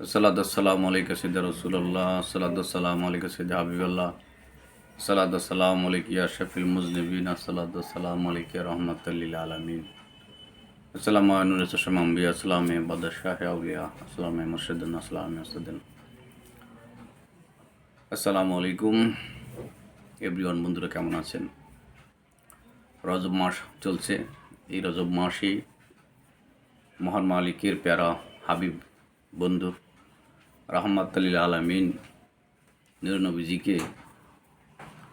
সালাদাম আলাইকা সিদ্দ রসুল্লাহ সালাদাম আলাইকা সিদ্দ হাবিবাল্লাহ সালাদাম আলাইক ইয়া শফিল মুজনবিন সালাদাম আলাইক রহমতুল্লিল আলমিন। আসসালাম বাদশাহ, আউলিয়া, আসসালাম আসসালাম আসসালামু আলাইকুম। এভরিওয়ান, বন্ধুরা কেমন আছেন? রজব মাস চলছে। এই রজব মাসেই মহান মালিকের প্যারা হাবিব বন্ধু রহমতুল্লিল আলমিন নিরনবীজিকে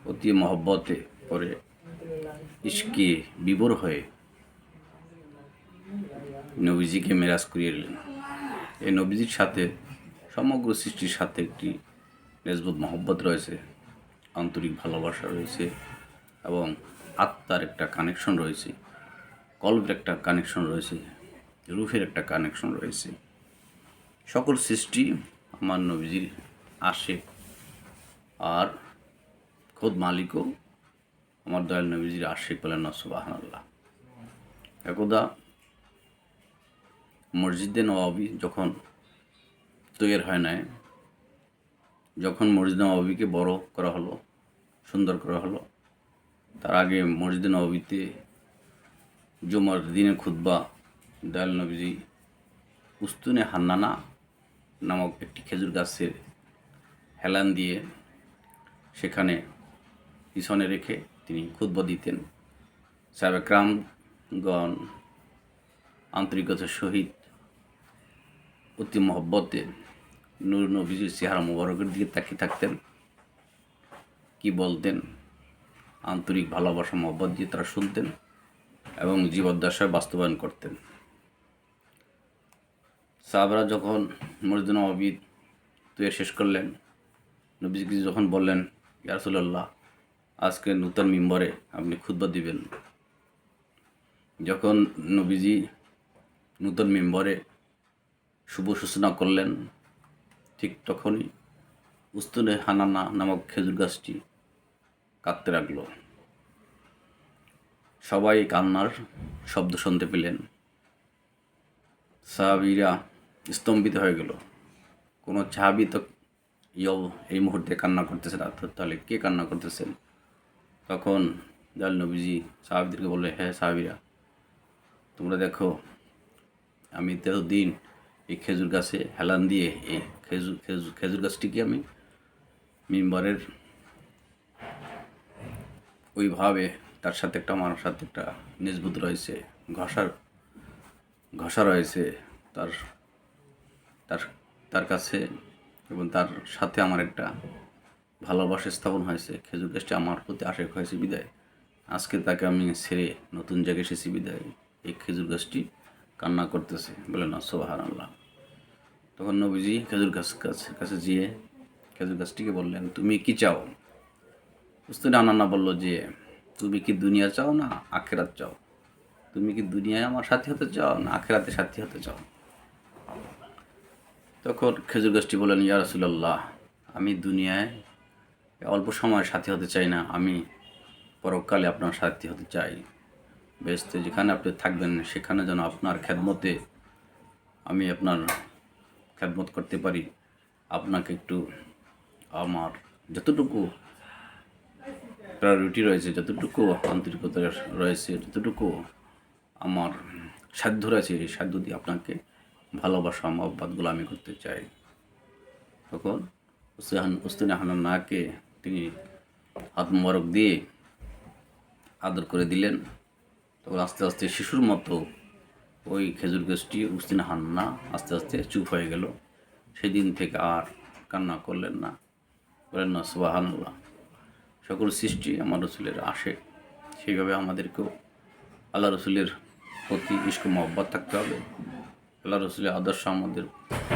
অতি মহব্বতে করে ইস্কে বিবর হয়ে নবীজিকে মেরাজ করিয়ে এলেন এই নবীজির সাথে, সমগ্র সৃষ্টির সাথে একটি নেজবুত মহব্বত রয়েছে, আন্তরিক ভালোবাসা রয়েছে এবং আত্মার একটা কানেকশন রয়েছে কল্পের একটা কানেকশন রয়েছে রুফের একটা কানেকশন রয়েছে। সকল সৃষ্টি আমার নবীজির আসে আর খোদ মালিকও আমার দয়াল নবীজির আশেক বলেন নসবাহান আল্লাহ একদা মসজিদে নবাবি যখন তৈরি হয় নাই, যখন মসজিদ নবাবিকে বড় করা হলো, সুন্দর করা হলো, তার আগে মসজিদ নবাবিতে জুমার দিনে খুদ্া দয়াল নবীজি উস্তুনে হান্নানা নামক একটি খেজুর গাছের হেলান দিয়ে সেখানে পিছনে রেখে তিনি খুদ্া দিতেন। সাবেক্রামগণ আন্তরিকতার সহিত অতি মহব্বতে নূর নবীজির চেহারা মুবারকের দিকে তাকিয়ে থাকতেন। কি বলতেন? আন্তরিক ভালোবাসা, মহব্বত দিয়ে তারা শুনতেন এবং জীবদ্দশায় বাস্তবায়ন করতেন। সাহাবরা যখন মসজিদ নবী তুই শেষ করলেন, নবীজি যখন বললেন ইয়ারসুল্লাহ আজকে নূতন মিম্বরে আপনি খুদ্া দিবেন। যখন নবীজি নূতন মেম্বরে শুভ সূচনা করলেন, ঠিক তখনই উস্তুনে হানানা নামক খেজুর গাছটি কাঁদতে লাগল। সবাই কান্নার শব্দ শুনতে পেলেন। সাহাবিরা স্তম্ভিত হয়ে গেল। কোনো সাহাবি তো এই মুহূর্তে কান্না করতেছে না। তাহলে কে কান্না করতেছেন তখন জাল নবীজি সাহাবিদেরকে বললে হ্যাঁ সাহাবিরা, তোমরা দেখো, আমি দিন এই খেজুর গাছে হেলান দিয়ে, এই খেজুর খেজুর খেজুর গাছটিকে আমি মেম্বারের ওইভাবে তার সাথে একটা, আমার সাথে একটা নিজবুত রয়েছে ঘষার ঘষা রয়েছে, তার তার তার কাছে এবং তার সাথে আমার একটা ভালোবাসা স্থাপন হয়েছে। খেজুর গাছটি আমার প্রতি আশেক হয়েছে বিদায়। আজকে তাকে আমি ছেড়ে নতুন জায়গায় এসেছি বিদায়। এই খেজুর গাছটি কান্না করতেছে। বলে, না সোবাহান আল্লাহ তখন নবীজি খেজুর গাছ গাছের কাছে যেয়ে খেজুর গাছটিকে বললেন, তুমি কি চাও? বুঝতে আনান্না বলল যে, তুমি কি দুনিয়া চাও না আখেরাত চাও? তুমি কি দুনিয়ায় আমার সাথী হতে চাও না আখেরাতে সাথী হতে চাও? তখন খেজুর গাছটি বললেন, ইয়া রসুল্লাহ আমি দুনিয়ায় অল্প সময় সাথী হতে চাই না। আমি পরকালে আপনার সাথী হতে চাই। বেসতে যেখানে আপনি থাকবেন, সেখানে যেন আপনার খেদমতে আমি আপনার খেদমত করতে পারি। আপনাকে একটু আমার যতটুকু প্রায়োরিটি রয়েছে, যতটুকু আন্তরিকতা রয়েছে, যতটুকু আমার সাধ্য রয়েছে, এই সাধ্য দিয়ে আপনাকে ভালোবাসা মহব্বাদগুলো আমি করতে চাই। তখন উস্তান উস্তানি নাকে তিনি হাত দিয়ে আদর করে দিলেন। তখন আস্তে আস্তে শিশুর মতো ওই খেজুর গাছটি উস্তিন হান্না আস্তে আস্তে চুপ হয়ে গেল। সেদিন থেকে আর কান্না করলেন না। বলেন না সুবাহান্লাহ সকল সৃষ্টি আমার রসুলের আসে। সেইভাবে আমাদেরকেও আল্লাহ রসুলের প্রতি ইস্ক মহব্বত থাকতে হবে। আল্লাহ রসুলের আদর্শ আমাদের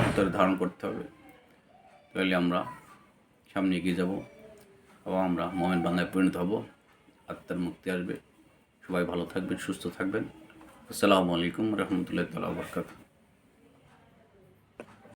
ভিতরে ধারণ করতে হবে। তাহলে আমরা সামনে এগিয়ে যাব এবং আমরা মোমেন বান্ধায় পরিণত হব। আত্মার মুক্তি আসবে। সবাই ভালো থাকবেন, সুস্থ থাকবেন। আসসালামু আলাইকুম রহমতুল্লাহ তালা বরকাত